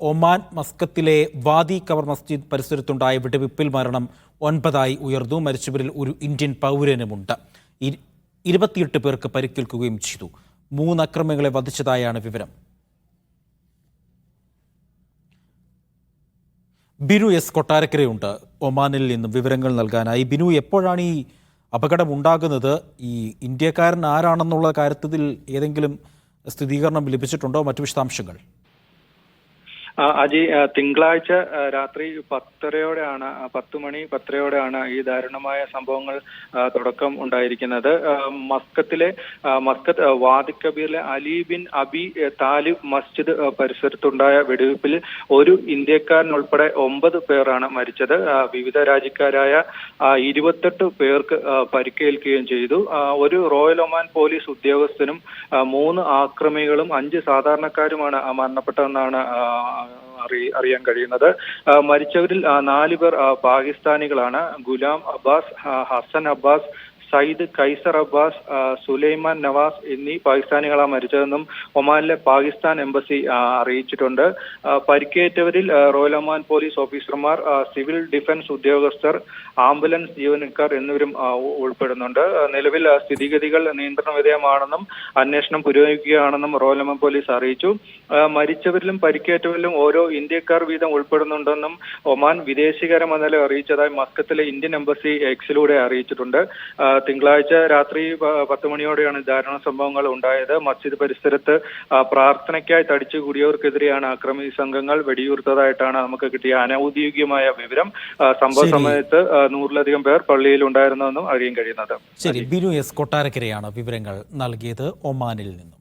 Oman മസ്കത്തിലെ വാദി cover മസ്ജിദ് പരിസരത്തുണ്ടായ വെടിവെപ്പിൽ മരണം ഒൻപതായി ഉയർന്നു. മരിച്ചവരിൽ ഒരു ഇന്ത്യൻ പൗരനുമുണ്ട്. ഇരുപത്തിയെട്ട് പേർക്ക് പരിക്കേൽക്കുകയും ചെയ്തു. മൂന്ന് അക്രമങ്ങളെ വധിച്ചതായാണ് വിവരം. ബിനു എസ് കൊട്ടാരക്കരയുണ്ട്. ഒമാനിൽ നിന്നും വിവരങ്ങൾ നൽകാനായി. ബിനു എപ്പോഴാണ് ഈ അപകടം ഉണ്ടാകുന്നത് ഈ ഇന്ത്യക്കാരൻ ആരാണെന്നുള്ള കാര്യത്തിൽ ഏതെങ്കിലും സ്ഥിരീകരണം ലഭിച്ചിട്ടുണ്ടോ? മറ്റു വിശദാംശങ്ങൾ. അജി തിങ്കളാഴ്ച രാത്രി പത്തരയോടെയാണ് പത്ത് മണി പത്തരയോടെയാണ് ഈ ദാരുണമായ സംഭവങ്ങൾ തുടക്കം ഉണ്ടായിരിക്കുന്നത്. മസ്കത്തിലെ മസ്കത്ത് വാദി കബീറിലെ അലി ബിൻ അബി താലിബ് മസ്ജിദ് പരിസരത്തുണ്ടായ വെടിവെപ്പിൽ ഒരു ഇന്ത്യക്കാരൻ ഉൾപ്പെടെ ഒമ്പത് പേരാണ് മരിച്ചത്. വിവിധ രാജ്യക്കാരായ ഇരുപത്തെട്ട് പേർക്ക് പരിക്കേൽക്കുകയും ചെയ്തു. ഒരു റോയൽ ഒമാൻ പോലീസ് ഉദ്യോഗസ്ഥനും മൂന്ന് ആക്രമികളും അഞ്ച് സാധാരണക്കാരുമാണ് മരണപ്പെട്ടതെന്നാണ് അറിയാൻ കഴിയുന്നത്. മരിച്ചവരിൽ നാല് പേർ പാകിസ്ഥാനികളാണ്. ഗുലാം അബ്ബാസ് ഹസൻ അബ്ബാസ് സയ്യിദ് കൈസർ അബ്ബാസ് സുലൈമാൻ നവാസ് എന്നീ പാകിസ്ഥാനികളാണ് മരിച്ചതെന്നും ഒമാനിലെ പാകിസ്ഥാൻ എംബസി അറിയിച്ചിട്ടുണ്ട്. പരിക്കേറ്റവരിൽ റോയൽ ഒമാൻ പോലീസ് ഓഫീസർമാർ സിവിൽ ഡിഫൻസ് ഉദ്യോഗസ്ഥർ ആംബുലൻസ് ജീവനക്കാർ എന്നിവരും ഉൾപ്പെടുന്നുണ്ട്. നിലവിൽ സ്ഥിതിഗതികൾ നിയന്ത്രണ വിധേയമാണെന്നും അന്വേഷണം പുരോഗമിക്കുകയാണെന്നും റോയൽ ഒമാൻ പോലീസ് അറിയിച്ചു. മരിച്ചവരിലും പരിക്കേറ്റവരിലും ഓരോ ഇന്ത്യക്കാർ വീതം ഉൾപ്പെടുന്നുണ്ടെന്നും ഒമാൻ വിദേശകാര്യ മന്ത്രാലയം അറിയിച്ചതായി മസ്കത്തിലെ ഇന്ത്യൻ എംബസി എക്സിലൂടെ അറിയിച്ചിട്ടുണ്ട്. തിങ്കളാഴ്ച രാത്രി പത്ത് മണിയോടെയാണ് ദാരുണ സംഭവങ്ങൾ ഉണ്ടായത്. മസ്ജിദ് പരിസരത്ത് പ്രാർത്ഥനയ്ക്കായി തടിച്ചുകൂടിയവർക്കെതിരെയാണ് അക്രമി സംഘങ്ങൾ വെടിയുർത്തതായിട്ടാണ് നമുക്ക് കിട്ടിയ അനൌദ്യോഗികമായ വിവരം. സംഭവ. സമയത്ത് നൂറിലധികം പേർ പള്ളിയിൽ ഉണ്ടായിരുന്നെന്നും അറിയാൻ കഴിയുന്നത്. ശരി. ബിനു എസ് കൊട്ടാരക്കരയാണ് വിവരങ്ങൾ നൽകിയത് ഒമാനിൽ നിന്നും.